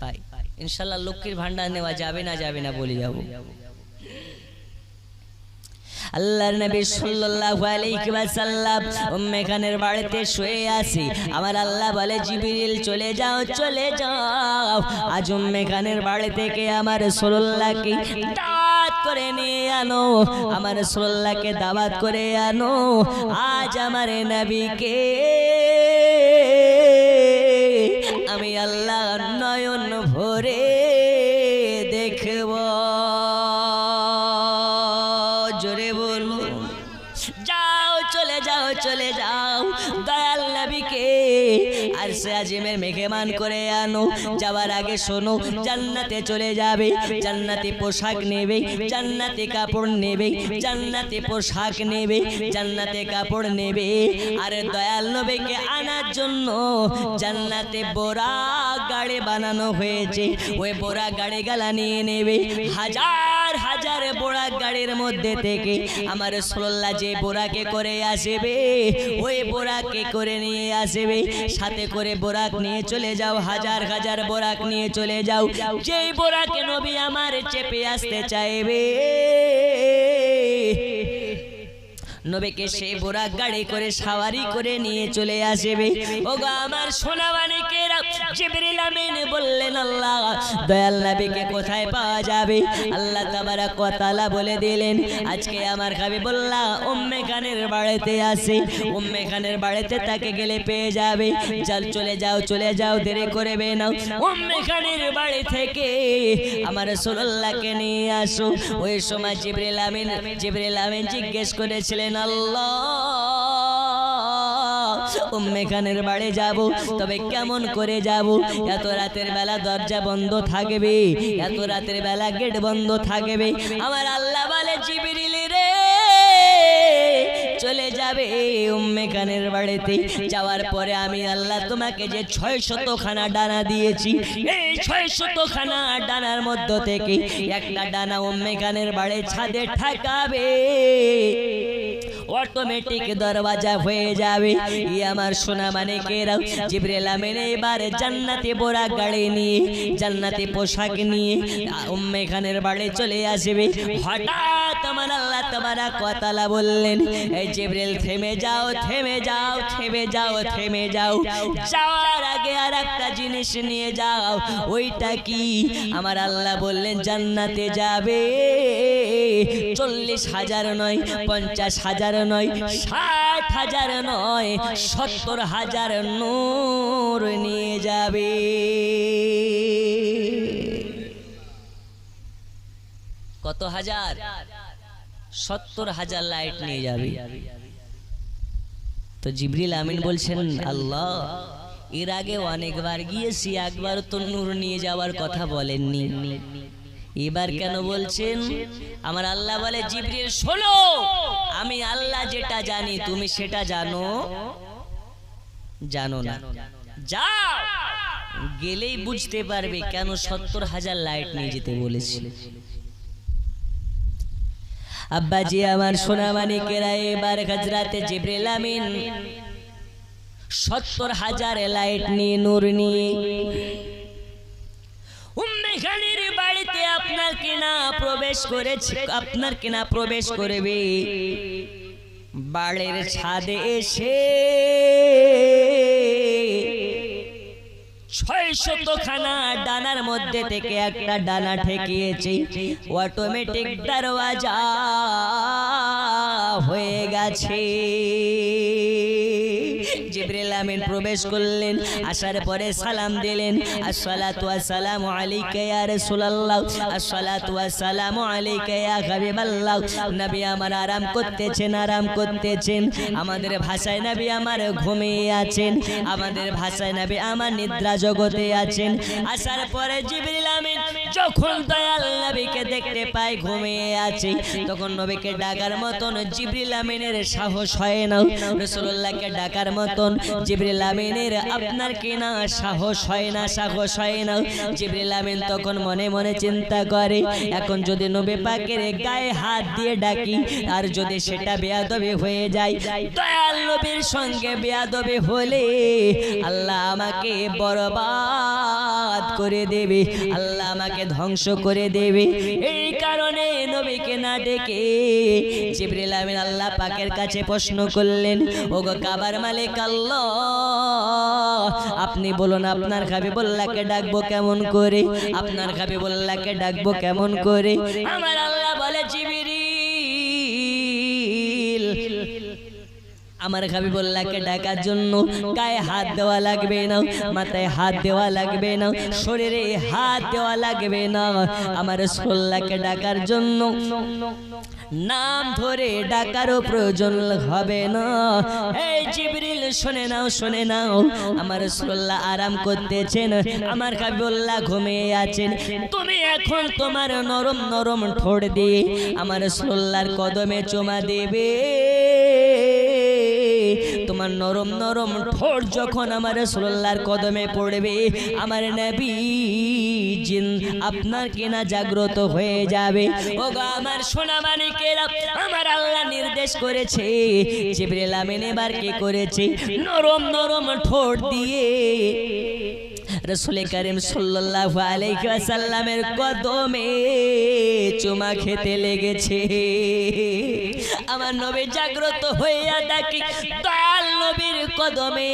পাই ইনশাল্লাহ লক্ষ্মীর ভান্ডার নেওয়া যাবে না যাবে না বলে যাব। আল্লাহর নবী সাল্লাল্লাহু আলাইহি উম্মে খানের বাড়িতে শুয়ে আছি। আমার আল্লাহ বলে, জিবরিল, চলে যাও চলে যাও। আজ উম্মে খানের বাড়ি থেকে আমার রাসূলুল্লাহকে দাওয়াত করে নিয়ে আনো। আমার রাসূলুল্লাহকে দাওয়াত করে আনো। আজ আমার নবীকে আমি আল্লাহ আজিমের মেঘেমান করে আনো যাওয়ার আগে শোনো জান্নাতে চলে যাবে জান্নাতি পোশাক নেবে জান্নাতি কাপড় নেবে জান্নাতি পোশাক নেবে জান্নাতে কাপড় নেবে। আর দয়াল নবীকে আনার জন্য জান্নাতে বোরা গাড়ি বানানো হয়েছে। ওই বোরা গাড়ি গালা নিয়ে নেবে। হাজার হাজার বোরা গাড়ির মধ্যে থেকে আমার সোল্লা যে বোরাকে করে আসবে, ওই বোরাকে করে নিয়ে আসবে। সাথে করে বোরাক নিয়ে চলে যাও, হাজার হাজার বোরাক নিয়ে চলে যাও। যেই বোরাকে নবী আমার চেপে আসতে চাইবে নবীকে সে বোরাক গাড়ি করে সাওয়ারি করে নিয়ে চলে আসবে। ওগো আমার সোনা মানিকেরা জিবরিল আমিন বললেন আল্লাহ দয়াল নবীকে কোথায় পাওয়া যাবে? আল্লাহ তাবারাক ওয়া তাআলা বলে দিলেন আজকে আমার খাবি বললা উম্মে খানের বাড়িতে আসে। উম্মে খানের বাড়িতে তাকে গেলে পেয়ে যাবে। চল চলে যাও চলে যাও দেরি করবে না উম্মে খানের বাড়ি থেকে আমার রাসূলুল্লাহকে নিয়ে আসো। ওই সময় জিবরিল আমিন জিবরিল আমিন জিজ্ঞেস করেছিলেন আল্লাহ উম্মে খানের বাড়ি যাব, তবে কেমন করে যাব? এত রাতের বেলা দরজা বন্ধ থাকবে, এত রাতের বেলা গেট বন্ধ থাকবে। আমার আল্লাহ বলে, জিবিরিল রে, চলে যাবে উম্মে খানের বাড়িতে। যাওয়ার পরে আমি আল্লাহ তোমাকে যে ছয় শত খানা ডানা দিয়েছি, এই ছয় শত খানা ডানার মধ্য থেকে একটা ডানা উম্মে খানের বাড়ি ছাদে ঠাকাবে। অটোমেটিক দরওয়াজা হয়ে যাবে। ই আমার সোনা মানে কেরাও জিবরিল আমিন এবার জান্নাতে বোরা গাড়ি নিয়ে, জান্নাতে পোশাক নিয়ে, উম্মে খানের বাড়ি চলে আসবে। হঠাৎ আমার আল্লাহ তোমারা কথালা বললেন এই জিবরিল, থেমে যাও থেমে যাও থেমে যাও থেমে যাও। যাওয়ার আগে আর একটা জিনিস নিয়ে যাও। ওইটা কি? আমার আল্লাহ বললেন, জান্নাতে যাবে। চল্লিশ হাজার নয়, পঞ্চাশ হাজার নয় ষাট হাজার নয় সত্তর হাজার নূর নিয়ে যাবে। কত হাজার? সত্তর হাজার লাইট নিয়ে যাবে। তো জিবরিল আমিন বলছেন আল্লাহ এর আগে অনেকবার গিয়েছি একবার তো নূর নিয়ে যাওয়ার কথা বলেননি। এবার কেন বলছেন? আমার আল্লাহ বলে জিবরিল শোনো! আমি আল্লাহ যেটা জানি তুমি সেটা জানো। জানো। না। যাও! গেলেই বুঝতে পারবে কেন সত্তর হাজার লাইট নিয়ে যেতে বলেছি। আব্বাজি আমার সোনা মানিকেরা এবার হাজরাতে জিবরিল আমিন সত্তর হাজার লাইট নিয়ে নূর নিয়ে কিনা প্রবেশ করেছে, আপনার কিনা প্রবেশ করবে। বাড়ির ছাদে এসে ছয় শতখানা ডানার মধ্যে থেকে একটা ডানা ঠেকিয়েছে। অটোমেটিক দরওয়াজা হয়ে গেছে। জিবরিল আমিন প্রবেশ করলেন, আসার পরে সালাম দিলেন, আসসালাতু ওয়াসসালামু আলাইকা ইয়া রাসূলুল্লাহ, আসসালাতু ওয়াসসালামু আলাইকা ইয়া হাবিবাল্লাহ। নবী আমার আরাম করতেছেন আরাম করতেছেন। আমাদের ভাষায় নবী আমার ঘুমিয়ে আছেন, আমাদের ভাষায় নবী আমার নিদ্রা জগতে আছেন। আসার পরে জিবরিল আমিন যখন দয়াল নবীকে দেখতে পায় ঘুমিয়ে আছে, তখন নবীকে ডাকার মতন জিবরিল আমিনের সাহস হয় না। রাসূলুল্লাহকে ডাকার মতন জিবরিল আমিনের আপনার কি না সাহস হয় না, সাহস হয় না। জিবরিল আমিন তখন মনে মনে চিন্তা করে, এখন যদি নবী পাকের গায়ে হাত দিয়ে ডাকি, আর যদি সেটা বেয়াদবি হয়ে যায়, দয়াল নবীর সঙ্গে বেয়াদবি হলে আল্লাহ আমাকে বরবাদ করে দেবে। আল্লাহ আমাকে ধ্বংস করে দেবে। এই কারণে নবীকে না ডেকে জিবরিল আমিন আল্লাহ পাকের কাছে প্রশ্ন করলেন, ওগো কাবার মালিক আল্লাহ, আপনি বলুন আপনার খাবি বল্লাকে ডাকবো কেমন করে? আপনার খাবি বল্লাকে ডাকবো কেমন করে? আমার আল্লাহ আমার হাবিবুল্লাহকে ডাকার জন্য গায়ে হাত দেওয়া লাগবে না মাথায় হাত দেওয়া লাগবে না শরীরে হাত দেওয়া লাগবে না আমার সোল্লাকে ডাকার জন্য নাম ধরে ডাকারও প্রয়োজন হবে না। এই জিবরিল শুনে নাও শুনে নাও আমার সোল্লা আরাম করতেছেন। আমার হাবিবুল্লাহ ঘুমিয়ে আছেন। তুমি এখন তোমার নরম নরম ঠোঁট দিয়ে আমার সোল্লার কদমে চুমা দেবে। তোমার নরম নরম ঠোঁট যখন আমার রসুল্লাহর কদমে পড়বে, আমার নবী জিন আপনার কেনা জাগ্রত হয়ে যাবে। ওগো আমার সোনা মানিকেরা আমার আল্লাহ নির্দেশ করেছে, জিবরিল আমিন এবার কি করেছে? নরম নরম ঠোঁট দিয়ে রসুল করিম সাল্লাল্লাহু আলাইহি ওয়াসাল্লামের কদমে চুমা খেতে লেগেছে। আমার নবী জাগ্রত হইয়া ডাকি দয়াল নবীর কদমে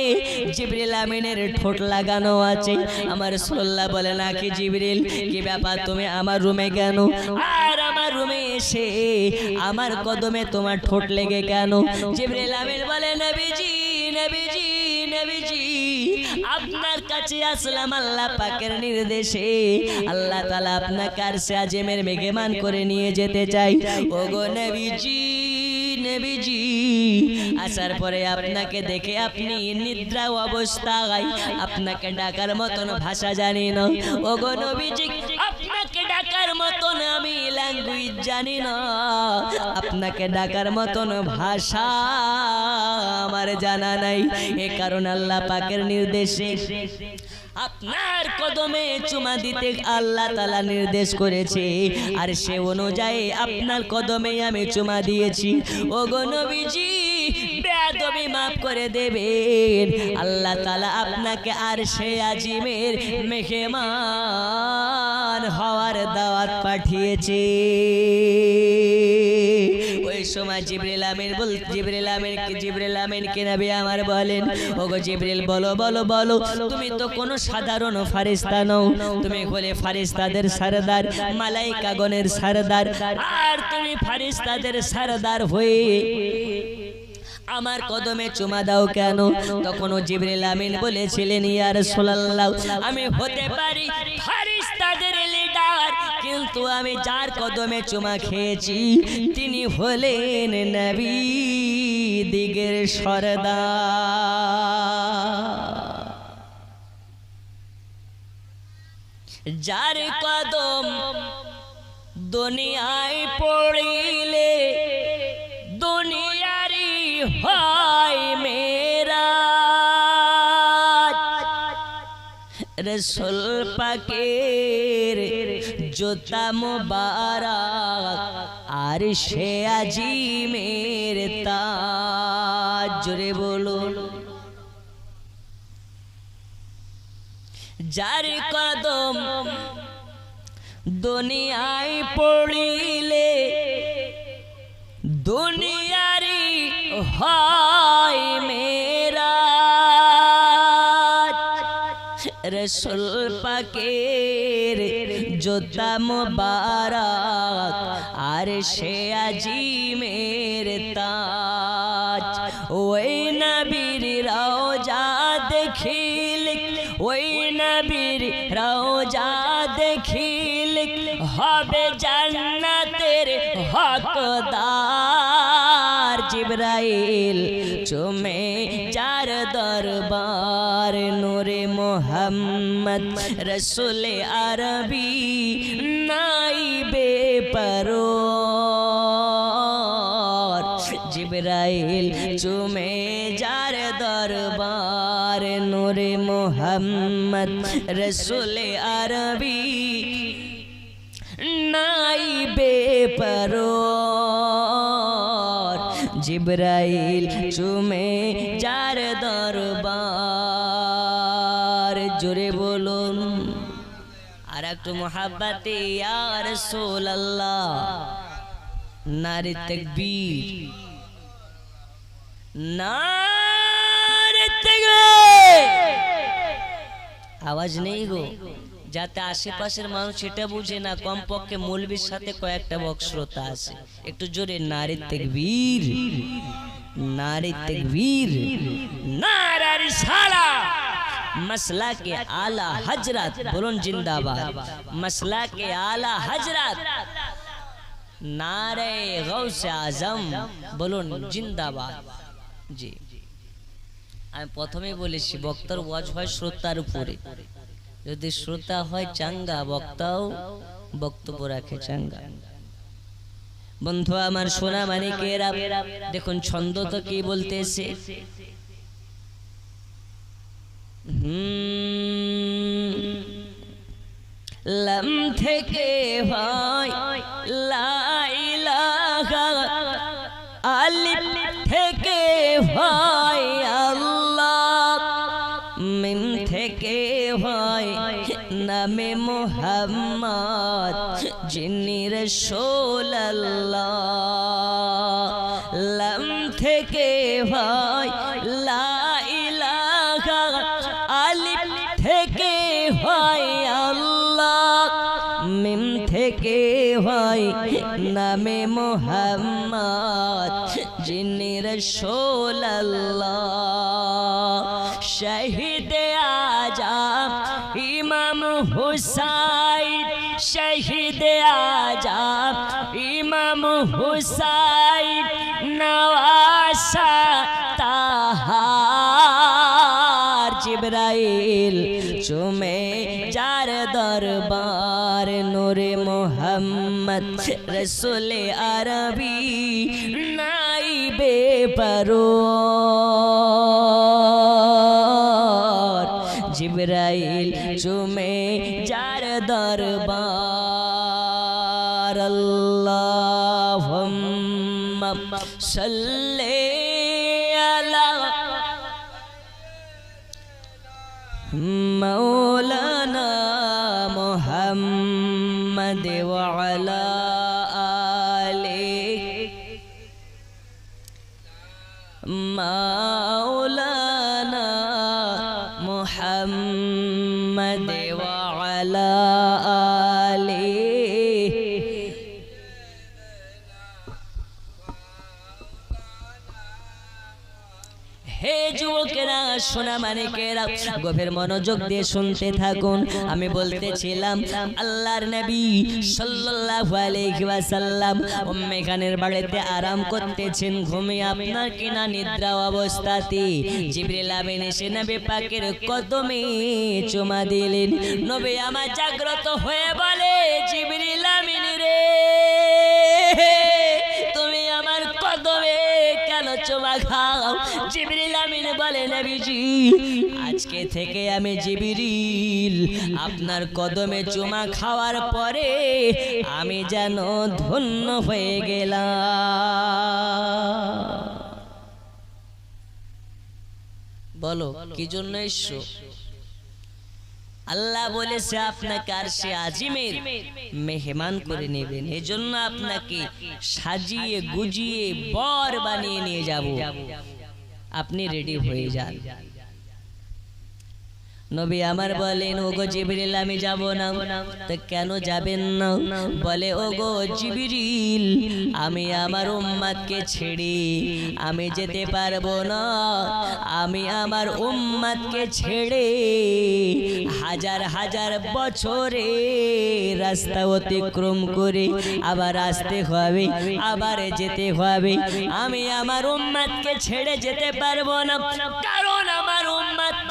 জিবরিল আমিনের ঠোঁট লাগানো আছে। আমার সাল্লাল্লাহ বলে নাকি জিবরিল? কি ব্যাপার? তুমি আমার রুমে কেন? আর আমার রুমে এসে আমার কদমে তোমার ঠোঁট লেগে কেন? জিবরিল আমিন বলে নবীজি কাছে আসলাম আল্লাহ পাকের নির্দেশে। আল্লাহ তালা আপনাকে আর সে আজমের মেঘেমান করে নিয়ে যেতে চাই। ওগো নবীজি নবীজি, আসার পরে আপনাকে দেখে আপনি নিদ্রা অবস্থায়। আপনাকে ডাকার মতন ভাষা জানি না। ওগো নবীজি ডাকার মতন আমি ল্যাঙ্গুয়েজ জানি না। আপনাকে ডাকার মতন ভাষা আমার জানা নাই। এ কারণ আল্লাহ পাকের নির্দেশে আপনার কদমে চুমা দিতে আল্লাহ তালা নির্দেশ করেছে। আর সে অনুযায়ী আপনার কদমে আমি চুমা দিয়েছি। ও গো নবীজি, বেয়াদবি মাফ করে দেবেন। আল্লাহ তালা আপনাকে আর সে আজিমের মেহমান হওয়ার দাওয়াত পাঠিয়েছে। ওই সময় জিবরিল আমিন বল জিবরিল আমিন কি জিবরিল আমিন কে নবী আমার বলেন ওগো জিবরিল বলো বলো বলো তুমি তো কোনো সাধারণ ফারিস্তা নও তুমি হলে ফারিস্তাদের সরদার মালাইকা গণের সরদার আর তুমি ফারিস্তাদের সরদার হয়ে আমার কদমে চুমা দাও কেন? তখন জিবরিল আমিন বলেছিলেন ইয়া রাসূলুল্লাহ আমি হতে পারি কিন্তু আমি যার কদমে চুমা খেয়েছি। তিনি হলেন নবী দিগের সরদার। যার কদম দুনিয়ায় পড়িলে দুনিয়ারি হয় মেরা রসুল পাকের জোতা মোবারক, আর সে আজিমের তাজ। জোরে বলুন। যার কদম দুনিয়ায় পড়িলে, দুনিয়ারি হয় মেরা রসুল পাকের জোতা মোবারক আর সে আজিমের তাজ। ওই নবীর রওজা দেখিল, ওই নবীর রওজা দেখিল, হবে জান্নাতের হকদার। জিব্রাইল চুমে যার দরবার, নূরে মোহাম্মদ রসুল আরবি রসুল আরবি। নাই বেপরো জিব্রাইল চুমে যার দরবার। জোরে বলুন, আর একটু মোহাব্বতে ইয়ার সোল্লাহ নারী তকবীর নারে আওয়াজ নেই গো। যাতে আশেপাশের মানুষ এটা বুঝে না কমপক্ষে মৌলবীর সাথে কয়েকটা বক্সরতা আছে। একটু জোরে নারী তেকবীর। নারী তেকবীর। নারার সালা মসলা কে আলা হজরত বলুন জিন্দাবাদ। মসলা কে আলা হজরত। নারে গৌসে আজম বলুন জিন্দাবাদ। জি। আমি প্রথমে বলেছি, বক্তার ওয়াজ হয় শ্রোতার উপরে। যদি শ্রোতা হয় চাঙ্গা, বক্তাও বক্তব্য রাখে চাঙ্গা। বন্ধু আমার সোনা মানিকেরা, দেখুন ছন্দ তো কি বলতেছে? লম থেকে হয় লাইলাহা আলিফ থেকে হয়। নামে মোহাম্মদ যিনি রসোল লম থেকে হয় লা ইলাহা আলিফ থেকে হয় আল্লাহ। মিম থেকে হয় নামে মোহাম্মদ যিনি রসোল আজাম হুসাইন শহীদ আজাম ইমাম হুসাইন নওয়াসা তাহার জিব্রাইল চুমে যার দরবার নূরে মোহাম্মদ রসুল আরবি নাই বেপরো জিব্রাইল চুমে صلي على مولانا محمد وعلى آله. مولانا محمد وعلى آله যুবকেরা সোনা মানিকেরা গভীর মনোযোগ দিয়ে শুনতে থাকুন। আমি বলতেছিলাম আল্লাহর নবী সাল্লাল্লাহু আলাইহি ওয়াসাল্লাম। উম্মে খানের বাড়িতে আরাম করতেছেন ঘুমিয়ে আপনার কিনা নিদ্রা অবস্থাতে। জিবরিল আমিন এসে নবী পাকের কদমে চুমা দিলেন। নবী আমার জাগ্রত হয়ে বলে জিবরিল আমিন রে তুমি আমার কদমে চুমা খাও জিবরিল আমিন বলে নবীজি আজকে থেকে আমি জিবরিল আপনার কদমে চুমা খাওয়ার পরে আমি যেন ধন্য হয়ে গেলাম। বলো কি জন্য এসছো? আল্লাহ বলেছে আপনাকে আর সে আজিমের মেহমান করে নেবেন। এজন্য আপনাকে সাজিয়ে, গুজিয়ে, বর বানিয়ে নিয়ে যাব। আপনি রেডি হয়ে যান। নবী আমার বলেন ওগো জিবরিল আমি যাব না। তো কেন যাবেন না? বলে ওগো জিবরিল আমি আমার উম্মাদকে ছেড়ে। আমি যেতে পারব না। আমি আমার উম্মাদকে ছেড়ে হাজার হাজার বছরে রাস্তা অতিক্রম করে আবার আসতে হবে আবার যেতে হবে। আমি আমার উম্মাদকে ছেড়ে যেতে পারব না। কারণ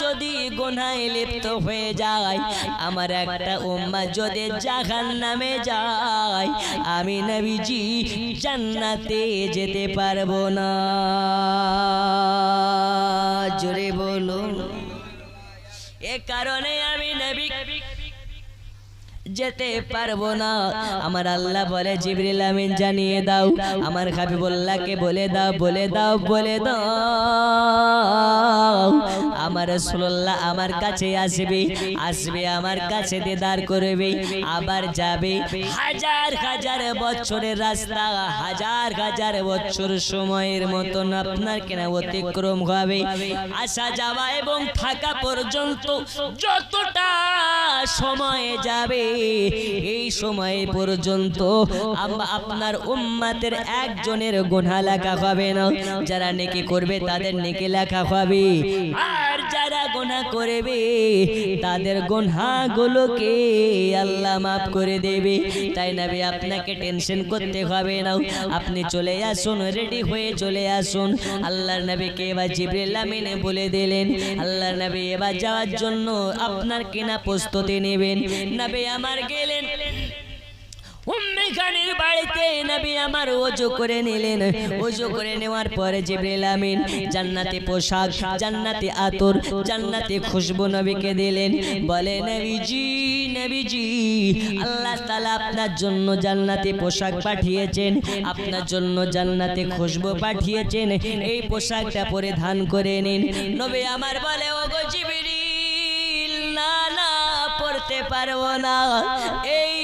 যদি গোনায় লিপ্ত হয়ে যায়, আমার একটা উম্মা যদি জাহান নামে যায়, আমি নবীজি জান্নাতে যেতে পারব না। জোরে বলুন। এ কারণে যেতে পারব না। আমার আল্লাহ বলে, জিবরিল আমিন জানিয়ে দাও। আমার হাবিবুল্লাহকে বলে দাও বলে দাও বলে দাও। আমার রাসূলুল্লাহ আমার কাছে আসবে আসবে আমার কাছে দিদার করবে, আবার যাবে হাজার হাজার বছরের রাস্তা, হাজার হাজার বছর সময়ের মতন আপনার কেনা অতিক্রম হবে। আসা যাওয়া এবং থাকা পর্যন্ত যতটা সময় যাবে এই সময় পর্যন্ত আপনার উম্মাতের একজনের গোনা লেখা হবে না। যারা নেকি করবে তাদের নেকি লেখা হবে। যারা গুনাহ করবে, তাদের গুনাহগুলোকে আল্লাহ মাফ করে দেবে। তাই নবী, আপনাকে টেনশন করতে হবে না। আপনি চলে আসুন রেডি হয়ে চলে আসুন। আল্লাহর নবীকে এবার জিবরিল আমিনে বলে দিলেন। আল্লাহর নবী এবার যাওয়ার জন্য আপনার কেনা প্রস্তুতি নেবেন। নবী আমার গেলেন। উম্মে খানের বাড়িতে নবী আমার ওযু করে নিলেন। ওযু করে নেওয়ার পরে জিবরিল আমিন জান্নাতি পোশাক, জান্নাতি আতর, জান্নাতি খুশবু নবীকে দিলেন। বলে, নবীজি নবীজি, আল্লাহ তাআলা আপনার জন্য জান্নাতি পোশাক পাঠিয়েছেন, আপনার জন্য জান্নাতি খুশবু পাঠিয়েছেন। এই পোশাকটা পরিধান করে নিন। নবী আমার বলে, ওগো জিবরিল, না না পড়তে পারব না। এই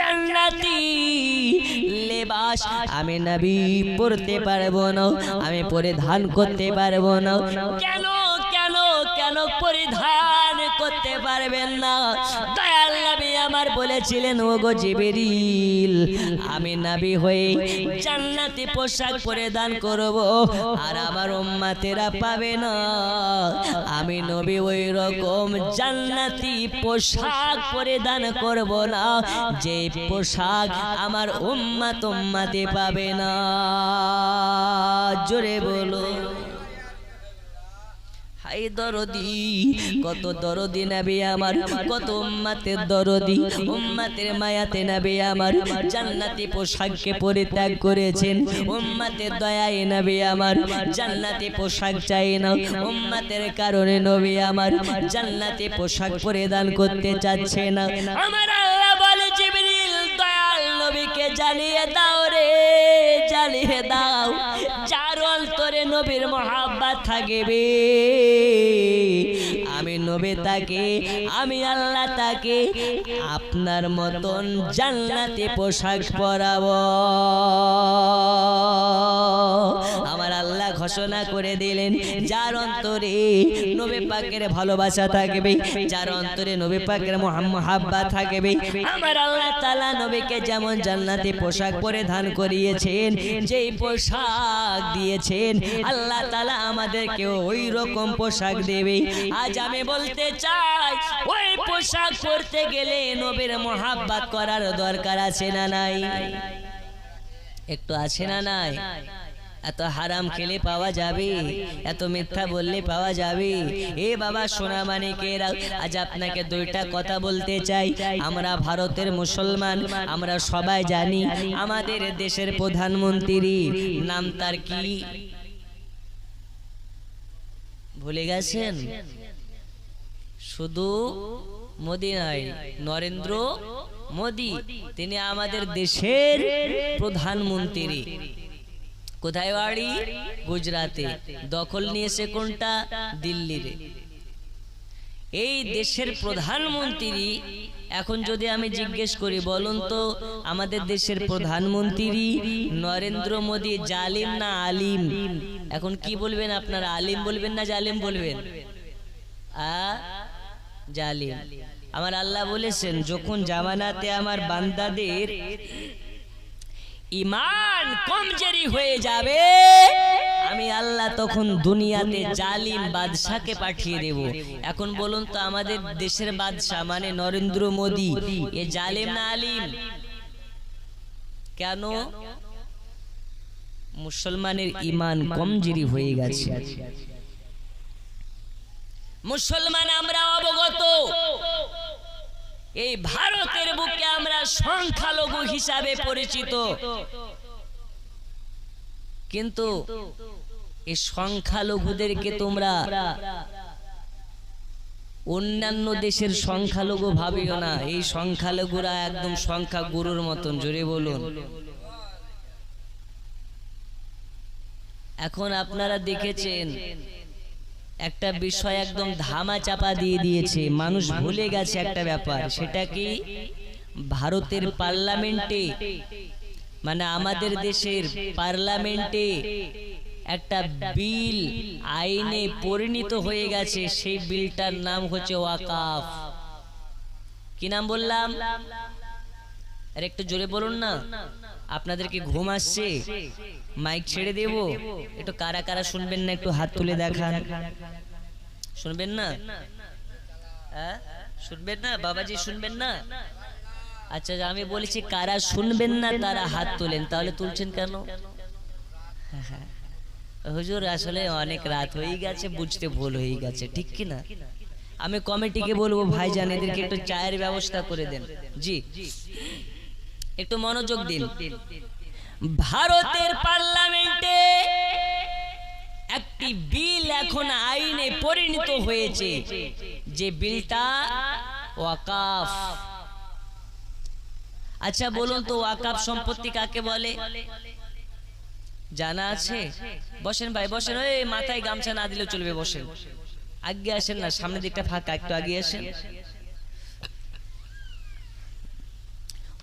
জান্নাতি। লেবাস আমি নবী পড়তে পারব না আমি পরে ধান করতে পারব না। কেন কেন পরিধান করতে পারবেন না। দয়াল নবী আমার বলেছিলেন ও গো জিবরিল, আমি নবী হয়ে জান্নাতি পোশাক পরিধান করব, আর আমার উম্মাতেরা পাবে না। আমি নবী ওই রকম জান্নাতি পোশাক পরিধান করব না, যে পোশাক আমার উম্মাত উম্মাতে পাবে না। জোরে বলো। হাই দরদি কত দরদি নাবি আমার কত উম্মাতের দরদি উম্মাতের মায়াতে নাবি আমার জান্নাতি পোশাককে পরিত্যাগ করেছেন। উম্মাতের দয়ায় নাবি আমার জান্নাতি পোশাক চাই না উম্মাতের কারণে নবী আমার জান্নাতি পোশাক পরিধান করতে চাচ্ছে না। আমার আল্লাহ বলে জিবরিল দয়াল নবীকে জ্বালিয়ে দাও রে জ্বালিয়ে দাও। অন্তরে নবীর মহাব্বাত থাকবে। আমি নবী তাকে, আমি আল্লাহ তাকে, আপনার মতন জান্নাতে পোশাক পরাবো। ঘোষণা করে দিলেন যার অন্তরে নবী পাকের ভালোবাসা থাকবে যার অন্তরে নবী পাকের মহাব্বা থাকবে। আমার আল্লাহ তাআলা নবীকে যেমন জান্নাতি পোশাক পরিধান করিয়েছেন যেই পোশাক দিয়েছেন আল্লাহ তাআলা আমাদেরকে ওই রকম পোশাক দেবে। আজ আমি বলতে চাই ওই পোশাক পরতে গেলে নবীর মহাব্বাত করার দরকার আছে না নাই? একটু আছে না নাই? এত হারাম খেলে পাওয়া যাবে এত মিথ্যা বললে পাওয়া যাবে। এ বাবা সোনা মানিকেরা আজ আপনাকে দুইটা কথা বলতে চাই। আমরা ভারতের মুসলমান আমরা সবাই জানি আমাদের দেশের প্রধানমন্ত্রী নাম তার কি? ভুলে গেছেন? শুধু মোদি নয় নরেন্দ্র মোদি। তিনি আমাদের দেশের প্রধানমন্ত্রী। কোথায় বাড়ি? গুজরাতে। দখল নিয়েছে কোনটা? দিল্লির এই দেশের প্রধানমন্ত্রী, এখন যদি আমি জিজ্ঞেস করি, বলুন তো, আমাদের দেশের প্রধানমন্ত্রী নরেন্দ্র মোদী জালিম না আলিম? এখন কি বলবেন আপনারা? আলিম বলবেন না জালিম বলবেন? আ? জালিম। আমার আল্লাহ বলেছেন, যখন জামানাতে আমার বান্দাদের ইমান কমজোরি হয়ে যাবে। আমি আল্লাহ তখন দুনিয়াতে জালিম বাদশাকে পাঠিয়ে দেব। এখন বলুন তো আমাদের দেশের বাদশাহ মানে নরেন্দ্র মোদী। এ জালিম না আলিম। কেন? মুসলমানের ইমান কমজোরি হয়ে গেছে। মুসলমান আমরা অবগত। এই ভারতের বুকে আমরা সংখ্যালঘু হিসাবে পরিচিত। কিন্তু এই সংখ্যালঘুদেরকে তোমরা অন্যান্য দেশের সংখ্যালঘু ভাবিও না। এই সংখ্যালঘুরা একদম সংখ্যা গুরুর মতন, জোরে বলুন। এখন আপনারা দেখেছেন একটা বিষয় একদম ধামা চাপা দিয়ে দিয়েছে। মানুষ ভুলে গেছে একটা ব্যাপার। সেটা কি ভারতের পার্লামেন্টে? মানে আমাদের দেশের পার্লামেন্টে একটা বিল আইনে পরিণত হয়ে গেছে। সেই বিলটার নাম হচ্ছে ওয়াকাফ। কি নাম বললাম? আরে একটু জোরে বলুন না। আপনাদের কি ঘুম আসছে মাইক ছেড়ে দেব। একটু কারা কারা শুনবেন না একটু হাত তুলে দেখান। শুনবেন না? হ্যাঁ? শুনবেন না? বাবাজি শুনবেন না? আচ্ছা আমি বলেছি কারা শুনবেন না তারা হাত তোলেন। তাহলে তুলছেন কেন? হুজুর আসলে অনেক রাত হয়ে গেছে বুঝতে ভুল হয়ে গেছে। ঠিক কি না আমি কমিটিকে বলব ভাইজান এদেরকে একটু চায়ের ব্যবস্থা করে দেন। জি। একটু মনোযোগ দিন। ভারতের পার্লামেন্টে একটি বিল এখন আইনে পরিণত হয়েছে। যে বিলটা ওয়াকাফ। আচ্ছা বলুন তো ওয়াকাফ সম্পত্তি কাকে বলে? জানা আছে? বসেন ভাই বসেন ওই মাথায় গামছা না দিলেও চলবে বসেন। আগে আসেন না সামনের দিকটা ফাঁকা একটু আগে আসেন।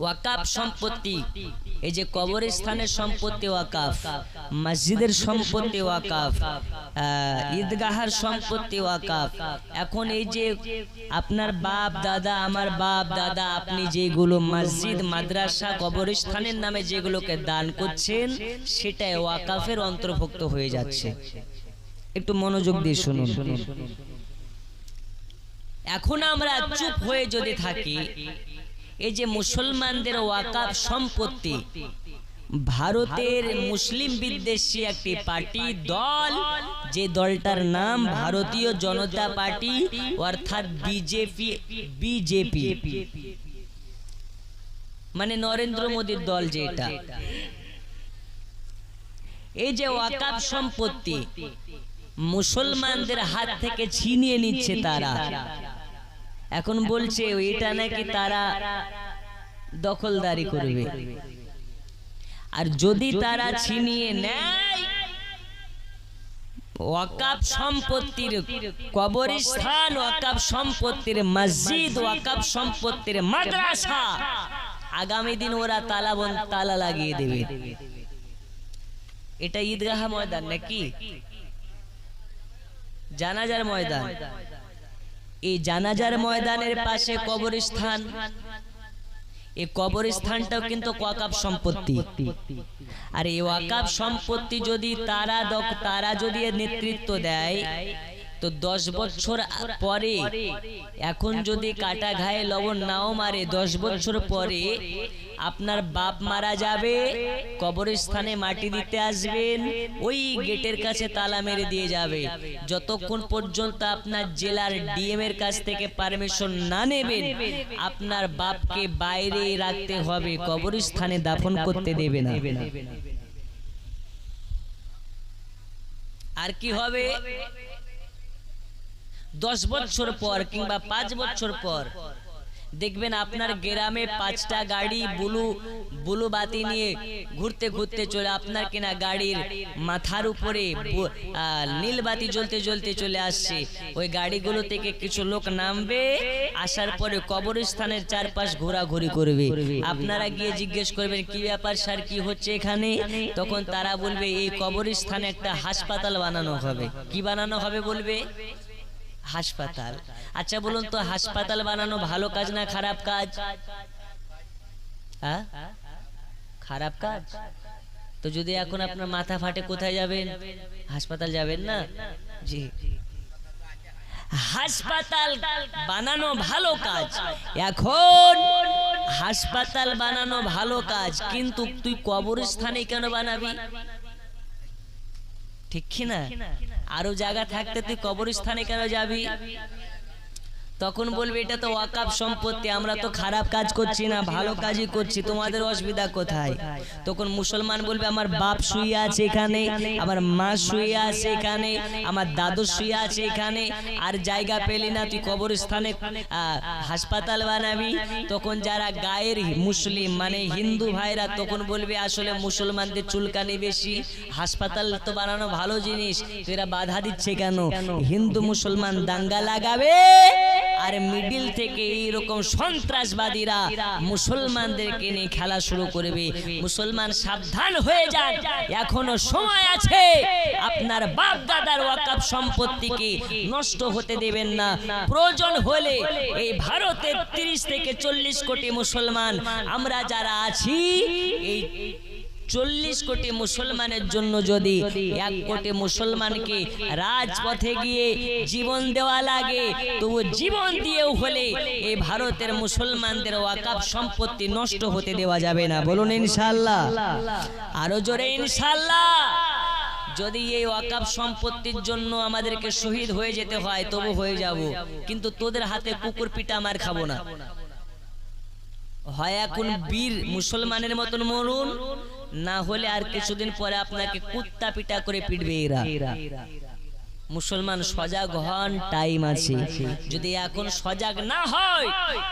ওয়াকাফ সম্পত্তি। এই যে কবরস্থানের সম্পত্তি ওয়াকাফ। মসজিদের সম্পত্তি ওয়াকাফ। ঈদগাহার সম্পত্তি ওয়াকাফ। এখন এই যে আপনার বাপ দাদা আমার বাপ দাদা আপনি যেগুলো মসজিদ মাদ্রাসা কবরস্থানের নামে যেগুলোকে দান করছেন সেটাই ওয়াকাফের অন্তর্ভুক্ত হয়ে যাচ্ছে। একটু মনোযোগ দিয়ে শুনুন। এখন আমরা চুপ হয়ে যদি থাকি এই যে মুসলমানদের ওয়াকাফ সম্পত্তি, ভারতের মুসলিম বিদ্বেষী একটি পার্টি দল, যে দলটার নাম ভারতীয় জনতা পার্টি, অর্থাৎ বিজেপি বিজেপি। মানে নরেন্দ্র মোদীর দল যেটা। এই যে ওয়াকাফ সম্পত্তি, মুসলমানদের হাত থেকে ছিনিয়ে নিচ্ছে তারা। এখন বলছে এটা নাকি তারা দখলদারি করবে। আর যদি তারা ছিনিয়ে নেয় ওয়াকাব সম্পত্তির কবরস্থান ওয়াকাব সম্পত্তির মসজিদ ওয়াকাব সম্পত্তির মাদ্রাসা। আগামী দিন ওরা তালা বন তালা লাগিয়ে দেবে। এটা ঈদগাহ ময়দান নাকি? জানাজার ময়দান। এই জানাজার ময়দানের পাশে কবরস্থান। এই কবরস্থানটাও কিন্তু ওয়াকাব সম্পত্তি। আর এই ওয়াকাব সম্পত্তি যদি তারা তারা যদি নেতৃত্ব দেয় তো দশ বছর পরে এখন যদি কাটা ঘায়ে লবণ নাও মারে দশ বছর পরে আপনার বাপ মারা যাবে কবরস্থানে মাটি দিতে আসবেন ওই গেটের কাছে তালা মেরে দিয়ে যাবে। যতক্ষণ পর্যন্ত আপনার জেলার ডিএম এর কাছ থেকে পারমিশন না নেবেন আপনার বাপকে বাইরে রাখতে হবে কবরস্থানে দাফন করতে দেবে না। আর কি হবে? দশ বছর পর কিংবা পাঁচ বছর পর। দেখবেন আপনার গ্রামে পাঁচটা গাড়ি বুলু বুলু বাতি নিয়ে ঘুরতে ঘুরতে চলে, আপনার কিনা গাড়ির মাথার উপরে নীল বাতি জ্বলতে জ্বলতে চলে আসছে। ওই গাড়িগুলো থেকে কিছু লোক নামবে, আসার পরে কবরস্থানের চারপাশ ঘোরাঘুরি করবে। আপনারা গিয়ে জিজ্ঞেস করবেন, কি ব্যাপার স্যার, কি হচ্ছে এখানে? তখন তারা বলবে, এই কবরস্থানে একটা হাসপাতাল বানানো হবে। কি বানানো হবে বলবে? হাসপাতাল। আচ্ছা বলুন তো হাসপাতাল বানানো ভালো কাজ না খারাপ কাজ? হ্যাঁ? খারাপ কাজ? তো যদি এখন আপনার মাথা ফাটে কোথায় যাবেন? হাসপাতাল যাবেন না? জি। হাসপাতাল বানানো ভালো কাজ। এখন হাসপাতাল বানানো ভালো কাজ। কিন্তু তুই কবরস্থানে কেন বানাবি? ঠিক কি না? আরও জায়গা থাকতে তুই কবরস্থানে কেন যাবি? তখন বলবে এটা তো ওয়াকাব সম্পত্তি আমরা তো খারাপ কাজ করছি না ভালো কাজই করছি তোমাদের অসুবিধা কোথায়? তখন মুসলমান বলবে আমার বাপ শুয়ে আছে এখানে আমার মা শুয়ে আছে এখানে আমার দাদু শুয়ে আছে এখানে আর জায়গা পেলি না তুই কবরস্থানে হাসপাতাল বানাবি। তখন যারা গায়ের মুসলিম মানে হিন্দু ভাইরা তখন বলবে আসলে মুসলমানদের চুলকানি বেশি হাসপাতাল তো বানানো ভালো জিনিস এরা বাধা দিচ্ছে কেন? হিন্দু মুসলমান দাঙ্গা লাগাবে আর মিডিল থেকে এইরকম সন্ত্রাসবাদীরা মুসলমানদেরকে নিয়ে খেলা শুরু করবে। মুসলমান সাবধান হয়ে যান। এখনও সময় আছে। আপনার বাপ দাদার ওয়াকাব সম্পত্তিকে নষ্ট হতে দেবেন না। প্রয়োজন হলে এই ভারতের তিরিশ থেকে চল্লিশ কোটি মুসলমান, আমরা যারা আছি, এই চল্লিশ কোটি মুসলমানের জন্য যদি এক কোটি মুসলমানকে রাজপথে গিয়ে জীবন দেওয়া লাগে, তবু জীবন দিয়েও হলে এই ভারতের মুসলমানদের ওয়াকাব সম্পত্তি নষ্ট হতে দেওয়া যাবে না। বলুন ইনশাল্লাহ আরও জোরে ইনশাল্লাহ যদি এই ওয়াকাব সম্পত্তির জন্য আমাদেরকে শহীদ হয়ে যেতে হয়, তবু হয়ে যাব। কিন্তু তোদের হাতে কুকুর পিটা মার খাব না। হয় এখন বীর মুসলমানের মতন মরুন না হলে আর কিছুদিন পরে আপনাকে কুত্তা পিটা করে পিটবে এরা। মুসলমান সজাগ হন টাইম আছে। যদি এখন সজাগ না হয়,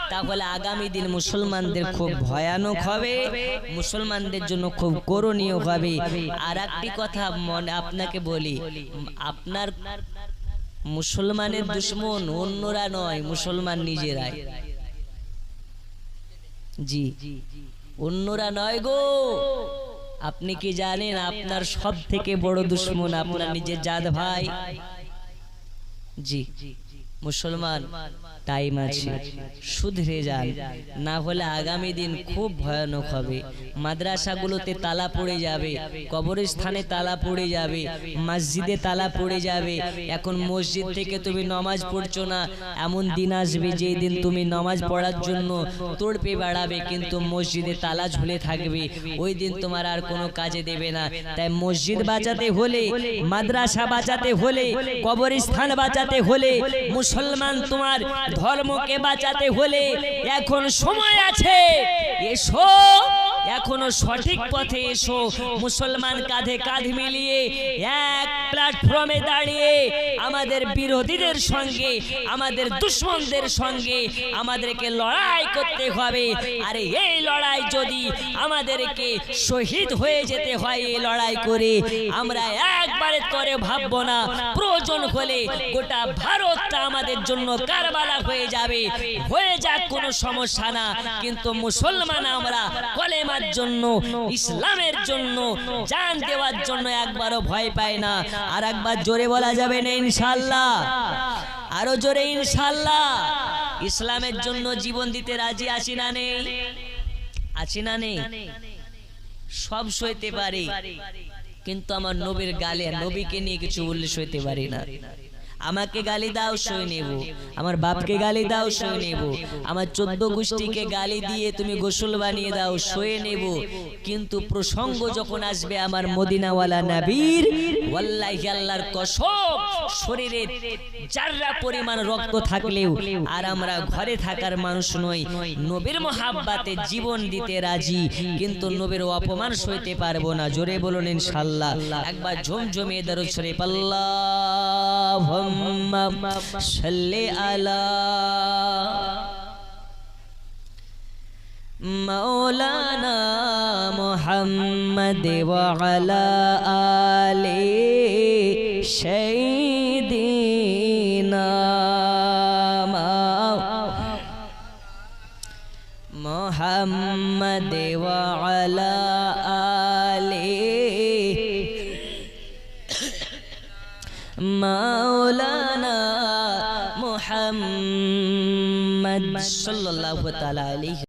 তাহলে আগামী দিন মুসলমানদের খুব ভয়ানক হবে, মুসলমানদের জন্য খুব করণীয় হবে। আর একটি কথা মনে আপনাকে বলি, আপনার মুসলমানের দুশ্মন অন্যরা নয়, মুসলমান নিজেরাই। জি, অন্যরা নয় গো। আপনি কি জানেন আপনার সব থেকে বড় দুশ্মন আপনার নিজের জাত ভাই? জি। মুসলমান টাইম আছে শুধরে যান। না হলে আগামী দিন খুব ভয়ানক হবে। মাদ্রাসাগুলোতে তালা পড়ে যাবে কবরস্থানে তালা পড়ে যাবে মসজিদে তালা পড়ে যাবে। এখন মসজিদ থেকে তুমি নমাজ পড়ছো না এমন দিন আসবে যে দিন তুমি নমাজ পড়ার জন্য তোড়পে বাড়াবে কিন্তু মসজিদে তালা ঝুলে থাকবে। ওই দিন তোমার আর কোনো কাজে দেবে না। তাই মসজিদ বাঁচাতে হলে মাদ্রাসা বাঁচাতে হলে কবরস্থান বাঁচাতে হলে মুসলমান তোমার ধর্মকে বাঁচাতে হলে এখন সময় আছে। এসো। এখনও সঠিক পথে এসো। মুসলমান কাঁধে কাঁধ মিলিয়ে এক প্ল্যাটফর্মে দাঁড়িয়ে আমাদের বিরোধীদের সঙ্গে, আমাদের দুশ্মনদের সঙ্গে আমাদেরকে লড়াই করতে হবে। আরে এই লড়াই যদি আমাদেরকে শহীদ হয়ে যেতে হয়, এই লড়াই করে আমরা একবারে করে ভাববো না। প্রয়োজন হলে গোটা ভারতটা আমাদের জন্য কারবালা হয়ে যাবে। হয়ে যাক কোনো সমস্যা না। কিন্তু মুসলমান আমরা কলেমার জন্য ইসলামের জন্য জান দেওয়ার জন্য একবারও ভয় পায় না। আর একবার জোরে বলা যাবে না ইনশাল্লাহ আরও জোরে ইনশাল্লাহ ইসলামের জন্য জীবন দিতে রাজি আছি না নেই। আছি না নেই। সব সইতে পারি। কিন্তু আমার নবীর গালে নবীকে নিয়ে কিছু বললে সইতে পারি না। আমাকে গালি দাও সই নেব। আমার বাপকে গালি দাও সই নেব। আমার চোদ্দ গোষ্ঠীকে গালি দিয়ে তুমি গোসল বানিয়ে দাও সয়ে নেব। কিন্তু প্রসঙ্গ যখন আসবে আমার মদিনাওয়ালা নবীর আল্লাহর শরীরে পরিমাণ রক্ত আর আমরা ঘরে থাকার মানুষ জীবন দিতে রাজি, কিন্তু নবীর অপমান সইতে পারব না। জোরে বলুন ইনশাল্লাহ। একবার ঝমঝমিয়ে দরুদ শরীফ, আল্লাহুম্মা সাল্লি আলা مولانا محمد وعلى آل سيدنا محمد وعلى آل مولانا محمد صلى الله تعالى عليه